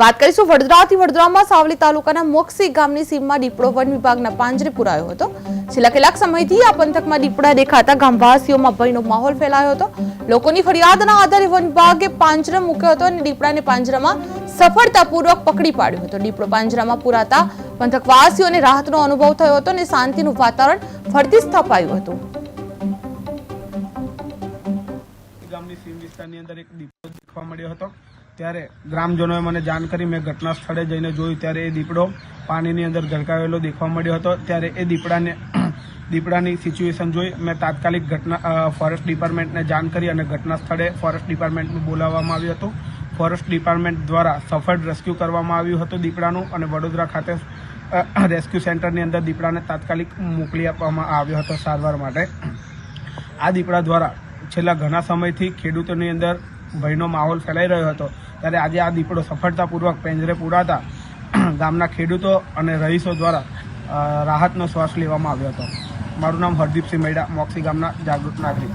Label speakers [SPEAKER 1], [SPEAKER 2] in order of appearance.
[SPEAKER 1] વાત કરીશું વડોદરાથી. વડોદરામાં સાવલી તાલુકાના મોક્ષી ગામની સીમમાં દીપડો વન વિભાગના પાંજરે પુરાયો હતો. છેલ્લા કેટલાક સમયથી આ પંથકમાં દીપડા દેખાતા ગામવાસીઓમાં ભયનો માહોલ ફેલાયો હતો. લોકોની ફરિયાદના આધારે વન વિભાગે પાંજરે મૂક્યો હતો અને દીપડાને પાંજરામાં સફળતાપૂર્વક પકડી પાડ્યો હતો. દીપડો પાંજરામાં પુરાતા પંથકવાસીઓને રાહતનો અનુભવ થયો હતો અને શાંતિનું વાતાવરણ ફરતી સ્થપાયું હતું.
[SPEAKER 2] ગામની સીમ વિસ્તારની અંદર એક દીપડો દેખવા મળ્યો હતો. ત્યારે ગ્રામજનોએ મને જાણ કરી, મેં ઘટના સ્થળે જઈને જોયું, ત્યારે એ દીપડો પાણીની અંદર ઝળકાવેલો દેખવા મળ્યો હતો. ત્યારે એ દીપડાને, દીપડાની સિચ્યુએશન જોઈ મેં તાત્કાલિક ઘટના ફોરેસ્ટ ડિપાર્ટમેન્ટને જાણ કરી અને ઘટના સ્થળે ફોરેસ્ટ ડિપાર્ટમેન્ટને બોલાવવામાં આવ્યું હતું. ફોરેસ્ટ ડિપાર્ટમેન્ટ દ્વારા સફળ રેસ્ક્યુ કરવામાં આવ્યું હતું દીપડાનું અને વડોદરા ખાતે રેસ્ક્યુ સેન્ટરની અંદર દીપડાને તાત્કાલિક મોકલી આપવામાં આવ્યો હતો સારવાર માટે. આ દીપડા દ્વારા છેલ્લા ઘણા સમયથી ખેડૂતોની અંદર ભયનો માહોલ ફેલાઈ રહ્યો હતો. ત્યારે આજે આ દીપડો સફળતાપૂર્વક પેંજરે પુરાતા ગામના ખેડૂતો અને રહીશો દ્વારા રાહતનો શ્વાસ લેવામાં આવ્યો હતો. મારું નામ હરદીપસિંહ મેડા, મોક્ષી ગામના જાગૃત નાગરિક.